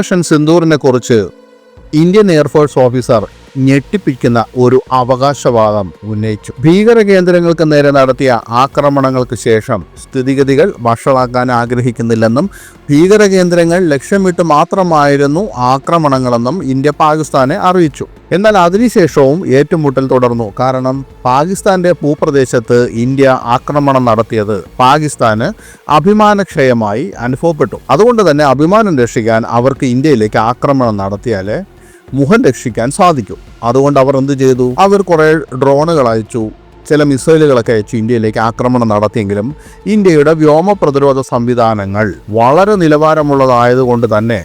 Operation സിന്ദൂറിനെ കുറിച്ച് Indian air force officer ഞെട്ടിപ്പിക്കുന്ന ഒരു അവകാശവാദം ഉന്നയിച്ചു. ഭീകര കേന്ദ്രങ്ങൾക്ക് നേരെ നടത്തിയ ആക്രമണങ്ങൾക്ക് ശേഷം സ്ഥിതിഗതികൾ വഷളാക്കാൻ ആഗ്രഹിക്കുന്നില്ലെന്നും ഭീകര കേന്ദ്രങ്ങൾ ലക്ഷ്യമിട്ട് മാത്രമായിരുന്നു ആക്രമണങ്ങളെന്നും ഇന്ത്യ പാകിസ്ഥാനെ അറിയിച്ചു. എന്നാൽ അതിനുശേഷവും ഏറ്റുമുട്ടൽ തുടർന്നു. കാരണം പാകിസ്ഥാന്റെ ഭൂപ്രദേശത്ത് ഇന്ത്യ ആക്രമണം നടത്തിയത് പാകിസ്ഥാന് അഭിമാനക്ഷയമായി അനുഭവപ്പെട്ടു. അതുകൊണ്ട് തന്നെ അഭിമാനം രക്ഷിക്കാൻ അവർക്ക് ഇന്ത്യയിലേക്ക് ആക്രമണം നടത്തിയാലേ മുഖം രക്ഷിക്കാൻ സാധിക്കും. അതുകൊണ്ട് അവർ എന്ത് ചെയ്തു? അവർ കുറേ ഡ്രോണുകൾ അയച്ചു. ചില മിസൈലുകളൊക്കെ അയച്ചു ഇന്ത്യയിലേക്ക് ആക്രമണം നടത്തിയെങ്കിലും ഇന്ത്യയുടെ വ്യോമ പ്രതിരോധ സംവിധാനങ്ങൾ വളരെ നിലവാരമുള്ളതായതുകൊണ്ട് തന്നെ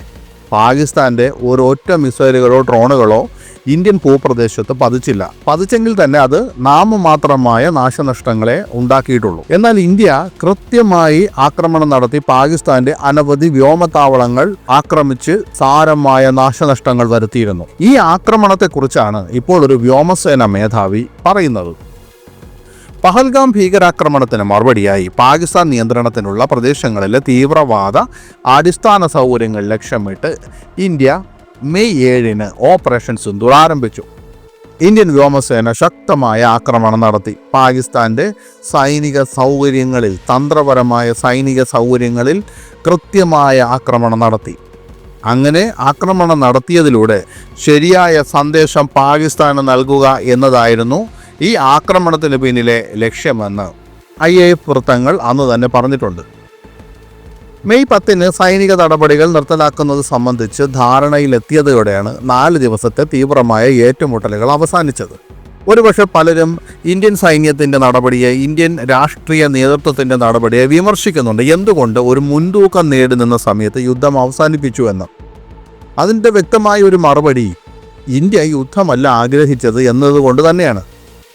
പാകിസ്ഥാന്റെ ഒരൊറ്റ മിസൈലുകളോ ഡ്രോണുകളോ ഇന്ത്യൻ ഭൂപ്രദേശത്ത് പതിച്ചില്ല. പതിച്ചെങ്കിൽ തന്നെ അത് നാമമാത്രമായ നാശനഷ്ടങ്ങളെ ഉണ്ടാക്കിയിട്ടുള്ളൂ. എന്നാൽ ഇന്ത്യ കൃത്യമായി ആക്രമണം നടത്തി പാകിസ്ഥാന്റെ അനവധി വ്യോമത്താവളങ്ങൾ ആക്രമിച്ച് സാരമായ നാശനഷ്ടങ്ങൾ വരുത്തിയിരുന്നു. ഈ ആക്രമണത്തെക്കുറിച്ചാണ് ഇപ്പോൾ ഒരു വ്യോമസേന മേധാവി പറയുന്നത്. പഹൽഗാം ഭീകരാക്രമണത്തിന് മറുപടിയായി പാകിസ്ഥാൻ നിയന്ത്രണത്തിനുള്ള പ്രദേശങ്ങളിലെ തീവ്രവാദ അടിസ്ഥാന സൗകര്യങ്ങൾ ലക്ഷ്യമിട്ട് ഇന്ത്യ മെയ് ഏഴിന് ഓപ്പറേഷൻ സിന്ദൂർ ആരംഭിച്ചു. ഇന്ത്യൻ വ്യോമസേന ശക്തമായ ആക്രമണം നടത്തി. പാകിസ്ഥാന്റെ സൈനിക സൗകര്യങ്ങളിൽ തന്ത്രപരമായ സൈനിക സൗകര്യങ്ങളിൽ കൃത്യമായ ആക്രമണം നടത്തി. അങ്ങനെ ആക്രമണം നടത്തിയതിലൂടെ ശരിയായ സന്ദേശം പാകിസ്ഥാന് നൽകുക എന്നതായിരുന്നു ഈ ആക്രമണത്തിന് പിന്നിലെ ലക്ഷ്യമെന്ന് ഐ എ വൃത്തങ്ങൾ അന്ന് തന്നെ പറഞ്ഞിട്ടുണ്ട്. മെയ് പത്തിന് സൈനിക നടപടികൾ നിർത്തലാക്കുന്നത് സംബന്ധിച്ച് ധാരണയിലെത്തിയതോടെയാണ് നാല് ദിവസത്തെ തീവ്രമായ ഏറ്റുമുട്ടലുകൾ അവസാനിച്ചത്. ഒരുപക്ഷെ പലരും ഇന്ത്യൻ സൈന്യത്തിന്റെ നടപടിയെ ഇന്ത്യൻ രാഷ്ട്രീയ നേതൃത്വത്തിന്റെ നടപടിയെ വിമർശിക്കുന്നുണ്ട്. എന്തുകൊണ്ട് ഒരു മുൻതൂക്കം നേടി നിന്ന സമയത്ത് യുദ്ധം അവസാനിപ്പിച്ചു എന്ന്? അതിന്റെ വ്യക്തമായ ഒരു മറുപടി ഇന്ത്യ യുദ്ധമല്ല ആഗ്രഹിച്ചത് എന്നതുകൊണ്ട് തന്നെയാണ്.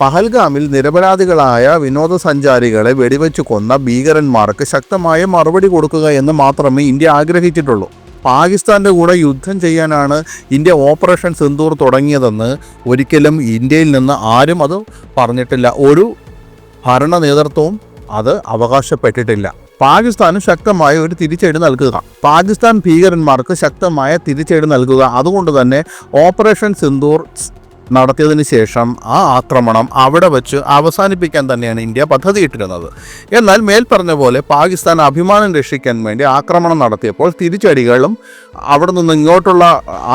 പഹൽഗാമിൽ നിരപരാധികളായ വിനോദസഞ്ചാരികളെ വെടിവെച്ച് കൊന്ന ഭീകരന്മാർക്ക് ശക്തമായ മറുപടി കൊടുക്കുക എന്ന് മാത്രമേ ഇന്ത്യ ആഗ്രഹിച്ചിട്ടുള്ളൂ. പാകിസ്ഥാന്റെ കൂടെ യുദ്ധം ചെയ്യാനാണ് ഇന്ത്യ ഓപ്പറേഷൻ സിന്ദൂർ തുടങ്ങിയതെന്ന് ഒരിക്കലും ഇന്ത്യയിൽ നിന്ന് ആരും അത് പറഞ്ഞിട്ടില്ല. ഒരു ഭരണ നേതൃത്വവും അത് അവകാശപ്പെട്ടിട്ടില്ല. പാകിസ്ഥാന് ശക്തമായ ഒരു തിരിച്ചടി നൽകുക. പാകിസ്ഥാൻ ഭീകരന്മാർക്ക് ശക്തമായ തിരിച്ചടി നൽകുക. അതുകൊണ്ട് തന്നെ ഓപ്പറേഷൻ സിന്ദൂർ നടത്തിയതിന് ശേഷം ആ ആക്രമണം അവിടെ വെച്ച് അവസാനിപ്പിക്കാൻ തന്നെയാണ് ഇന്ത്യ പദ്ധതിയിട്ടിരുന്നത്. എന്നാൽ മേൽ പറഞ്ഞ പോലെ പാകിസ്ഥാൻ അഭിമാനം രക്ഷിക്കാൻ വേണ്ടി ആക്രമണം നടത്തിയപ്പോൾ തിരിച്ചടികളും അവിടെ നിന്ന് ഇങ്ങോട്ടുള്ള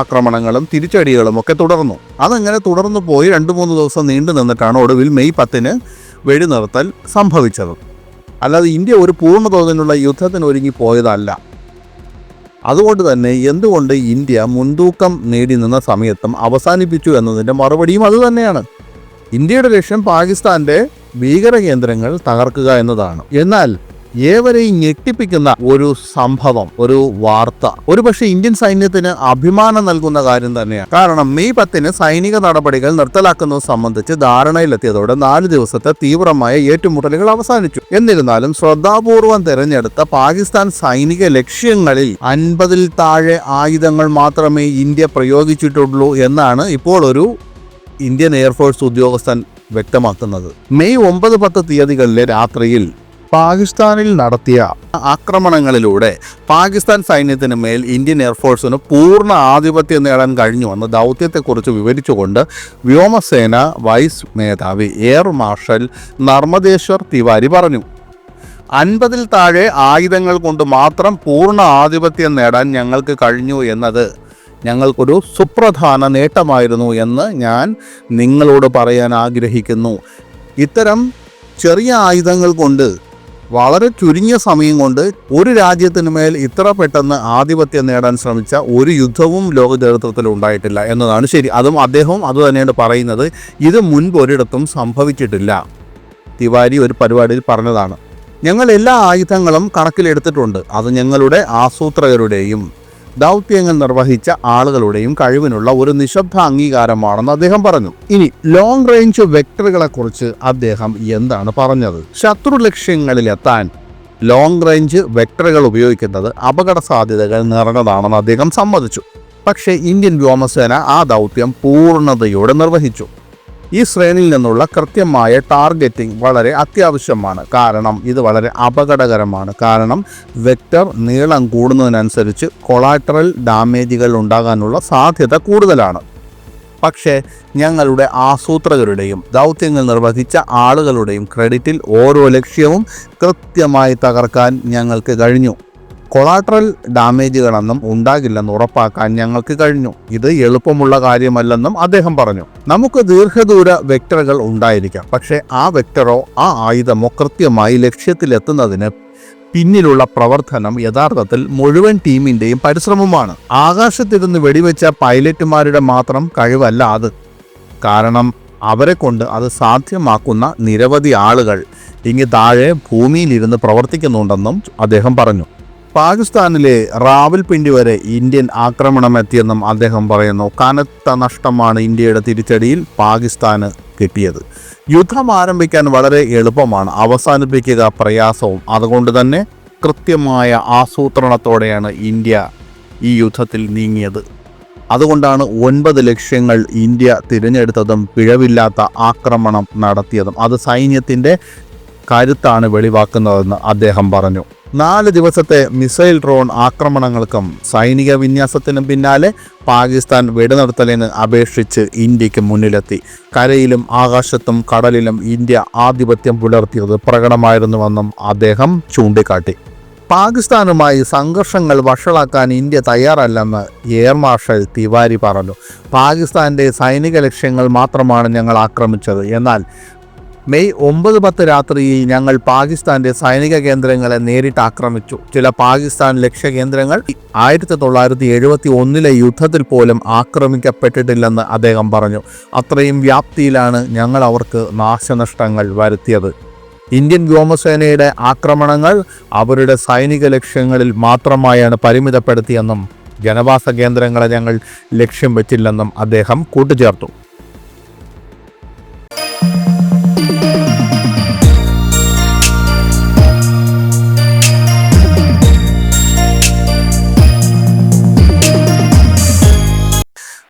ആക്രമണങ്ങളും തിരിച്ചടികളും ഒക്കെ തുടർന്നു. അതങ്ങനെ തുടർന്നു പോയി രണ്ട് മൂന്ന് ദിവസം നീണ്ടു നിന്നിട്ടാണ് ഒടുവിൽ മെയ് പത്തിന് വെടിനിർത്തൽ സംഭവിച്ചത്. അല്ലാതെ ഇന്ത്യ ഒരു പൂർണ തോതിലുള്ള യുദ്ധത്തിന് ഒരുങ്ങി പോയതല്ല. അതുകൊണ്ട് തന്നെ എന്തുകൊണ്ട് ഇന്ത്യ മുൻതൂക്കം നേടി നിന്ന സമയത്തും അവസാനിപ്പിച്ചു എന്നതിന്റെ മറുപടിയും അതുതന്നെയാണ് ഇന്ത്യയുടെ ലക്ഷ്യം പാകിസ്ഥാന്റെ ഭീകര കേന്ദ്രങ്ങൾ തകർക്കുക എന്നതാണ്. എന്നാൽ ഏവരെയും ഞെട്ടിപ്പിക്കുന്ന ഒരു സംഭവം ഒരു വാർത്ത. ഒരുപക്ഷെ ഇന്ത്യൻ സൈന്യത്തിന് അഭിമാനം നൽകുന്ന കാര്യം തന്നെയാണ്. കാരണം മെയ് പത്തിന് സൈനിക നടപടികൾ നിർത്തലാക്കുന്നത് സംബന്ധിച്ച് ധാരണയിലെത്തിയതോടെ നാല് ദിവസത്തെ തീവ്രമായ ഏറ്റുമുട്ടലുകൾ അവസാനിച്ചു. എന്നിരുന്നാലും ശ്രദ്ധാപൂർവം തിരഞ്ഞെടുത്ത പാകിസ്ഥാൻ സൈനിക ലക്ഷ്യങ്ങളിൽ അൻപതിൽ താഴെ ആയുധങ്ങൾ മാത്രമേ ഇന്ത്യ പ്രയോഗിച്ചിട്ടുള്ളൂ എന്നാണ് ഇപ്പോൾ ഒരു ഇന്ത്യൻ എയർഫോഴ്സ് ഉദ്യോഗസ്ഥൻ വ്യക്തമാക്കുന്നത്. മെയ് ഒമ്പത് പത്ത് തീയതികളിലെ രാത്രിയിൽ പാകിസ്ഥാനിൽ നടത്തിയ ആക്രമണങ്ങളിലൂടെ പാകിസ്ഥാൻ സൈന്യത്തിന് മേൽ ഇന്ത്യൻ എയർഫോഴ്സിന് പൂർണ ആധിപത്യം നേടാൻ കഴിഞ്ഞുവെന്ന് ദൗത്യത്തെക്കുറിച്ച് വിവരിച്ചുകൊണ്ട് വ്യോമസേന വൈസ് മേധാവി എയർ മാർഷൽ നർമ്മദേശ്വർ തിവാരി പറഞ്ഞു. അൻപതിൽ താഴെ ആയുധങ്ങൾ കൊണ്ട് മാത്രം പൂർണ ആധിപത്യം നേടാൻ ഞങ്ങൾക്ക് കഴിഞ്ഞു എന്നത് ഞങ്ങൾക്കൊരു സുപ്രധാന നേട്ടമായിരുന്നു എന്ന് ഞാൻ നിങ്ങളോട് പറയാൻ ആഗ്രഹിക്കുന്നു. ഇത്തരം ചെറിയ ആയുധങ്ങൾ കൊണ്ട് വളരെ ചുരുങ്ങിയ സമയം കൊണ്ട് ഒരു രാജ്യത്തിന് മേൽ ഇത്ര പെട്ടെന്ന് ആധിപത്യം നേടാൻ ശ്രമിച്ച ഒരു യുദ്ധവും ലോക ചരിത്രത്തിൽ ഉണ്ടായിട്ടില്ല എന്നതാണ് ശരി. അതും അദ്ദേഹവും അതുതന്നെയാണ് പറയുന്നത്. ഇത് മുൻപ് ഒരിടത്തും സംഭവിച്ചിട്ടില്ല. തിവാരി ഒരു പരിപാടിയിൽ പറഞ്ഞതാണ്. ഞങ്ങൾ എല്ലാ ആയുധങ്ങളും കണക്കിലെടുത്തിട്ടുണ്ട്. അത് ഞങ്ങളുടെ ആസൂത്രകരുടെയും ദൗത്യങ്ങൾ നിർവഹിച്ച ആളുകളുടെയും കഴിവിനുള്ള ഒരു നിശബ്ദ അംഗീകാരമാണെന്ന് അദ്ദേഹം പറഞ്ഞു. ഇനി ലോങ് റേഞ്ച് വെക്ടറുകളെ കുറിച്ച് അദ്ദേഹം എന്താണ് പറഞ്ഞത്? ശത്രു ലക്ഷ്യങ്ങളിലെത്താൻ ലോങ് റേഞ്ച് വെക്ടറുകൾ ഉപയോഗിക്കുന്നത് അപകട സാധ്യതകൾ നിറഞ്ഞതാണെന്ന് അദ്ദേഹം സമ്മതിച്ചു. പക്ഷേ ഇന്ത്യൻ വ്യോമസേന ആ ദൗത്യം പൂർണതയോടെ നിർവഹിച്ചു. ഈ ശ്രേണിയിൽ നിന്നുള്ള കൃത്യമായ ടാർഗറ്റിംഗ് വളരെ അത്യാവശ്യമാണ്. കാരണം ഇത് വളരെ അപകടകരമാണ്. കാരണം വെക്ടർ നീളം കൂടുന്നതിനനുസരിച്ച് കൊളാറ്ററൽ ഡാമേജുകൾ ഉണ്ടാകാനുള്ള സാധ്യത കൂടുതലാണ്. പക്ഷേ ഞങ്ങളുടെ ആസൂത്രകരുടെയും ദൗത്യങ്ങൾ നിർവഹിച്ച ആളുകളുടെയും ക്രെഡിറ്റിൽ ഓരോ ലക്ഷ്യവും കൃത്യമായി തകർക്കാൻ ഞങ്ങൾക്ക് കഴിഞ്ഞു. കൊളാട്രൽ ഡാമേജുകളൊന്നും ഉണ്ടാകില്ലെന്ന് ഉറപ്പാക്കാൻ ഞങ്ങൾക്ക് കഴിഞ്ഞു. ഇത് എളുപ്പമുള്ള കാര്യമല്ലെന്നും അദ്ദേഹം പറഞ്ഞു. നമുക്ക് ദീർഘദൂര വെക്ടറുകൾ ഉണ്ടായിരിക്കാം. പക്ഷേ ആ വെക്ടറോ ആ ആയുധമോ കൃത്യമായി ലക്ഷ്യത്തിലെത്തുന്നതിന് പിന്നിലുള്ള പ്രവർത്തനം യഥാർത്ഥത്തിൽ മുഴുവൻ ടീമിന്റെയും പരിശ്രമമാണ്. ആകാശത്തിരുന്ന് വെടിവെച്ച പൈലറ്റുമാരുടെ മാത്രം കഴിവല്ല അത്. കാരണം അവരെ കൊണ്ട് അത് സാധ്യമാക്കുന്ന നിരവധി ആളുകൾ ഇങ്ങ് താഴെ ഭൂമിയിലിരുന്ന് പ്രവർത്തിക്കുന്നുണ്ടെന്നും അദ്ദേഹം പറഞ്ഞു. പാകിസ്ഥാനിലെ റാവൽപിണ്ടി വരെ ഇന്ത്യൻ ആക്രമണം എത്തിയെന്നും അദ്ദേഹം പറയുന്നു. കനത്ത നഷ്ടമാണ് ഇന്ത്യയുടെ തിരിച്ചടിയിൽ പാകിസ്ഥാന് കിട്ടിയത്. യുദ്ധം ആരംഭിക്കാൻ വളരെ എളുപ്പമാണ്. അവസാനിപ്പിക്കുക പ്രയാസവും. അതുകൊണ്ട് തന്നെ കൃത്യമായ ആസൂത്രണത്തോടെയാണ് ഇന്ത്യ ഈ യുദ്ധത്തിൽ നീങ്ങിയത്. അതുകൊണ്ടാണ് ഒൻപത് ലക്ഷ്യങ്ങൾ ഇന്ത്യ തിരഞ്ഞെടുത്തതും പിഴവില്ലാത്ത ആക്രമണം നടത്തിയതും. അത് സൈന്യത്തിന്റെ കരുത്താണ് വെളിവാക്കുന്നതെന്ന് അദ്ദേഹം പറഞ്ഞു. നാല് ദിവസത്തെ മിസൈൽ ഡ്രോൺ ആക്രമണങ്ങൾക്കും സൈനിക വിന്യാസത്തിനും പിന്നാലെ പാകിസ്ഥാൻ വെടിനിർത്തലിന് അപേക്ഷിച്ച് ഇന്ത്യയ്ക്ക് മുന്നിലെത്തി. കരയിലും ആകാശത്തും കടലിലും ഇന്ത്യ ആധിപത്യം പുലർത്തിയത് പ്രകടമായിരുന്നുവെന്നും അദ്ദേഹം ചൂണ്ടിക്കാട്ടി. പാകിസ്ഥാനുമായി സംഘർഷങ്ങൾ വഷളാക്കാൻ ഇന്ത്യ തയ്യാറല്ലെന്ന് എയർ മാർഷൽ തിവാരി പറഞ്ഞു. പാകിസ്ഥാന്റെ സൈനിക ലക്ഷ്യങ്ങൾ മാത്രമാണ് ഞങ്ങൾ ആക്രമിച്ചത്. എന്നാൽ മെയ് ഒമ്പത് പത്ത് രാത്രിയിൽ ഞങ്ങൾ പാകിസ്ഥാന്റെ സൈനിക കേന്ദ്രങ്ങളെ നേരിട്ട് ആക്രമിച്ചു. ചില പാകിസ്ഥാൻ ലക്ഷ്യ കേന്ദ്രങ്ങൾ ആയിരത്തി തൊള്ളായിരത്തി എഴുപത്തി ഒന്നിലെ യുദ്ധത്തിൽ പോലും ആക്രമിക്കപ്പെട്ടിട്ടില്ലെന്ന് അദ്ദേഹം പറഞ്ഞു. അത്രയും വ്യാപ്തിയിലാണ് ഞങ്ങൾ അവർക്ക് നാശനഷ്ടങ്ങൾ വരുത്തിയത്. ഇന്ത്യൻ വ്യോമസേനയുടെ ആക്രമണങ്ങൾ അവരുടെ സൈനിക ലക്ഷ്യങ്ങളിൽ മാത്രമായാണ് പരിമിതപ്പെടുത്തിയെന്നും ജനവാസ കേന്ദ്രങ്ങളെ ഞങ്ങൾ ലക്ഷ്യം വെച്ചില്ലെന്നും അദ്ദേഹം കൂട്ടിച്ചേർത്തു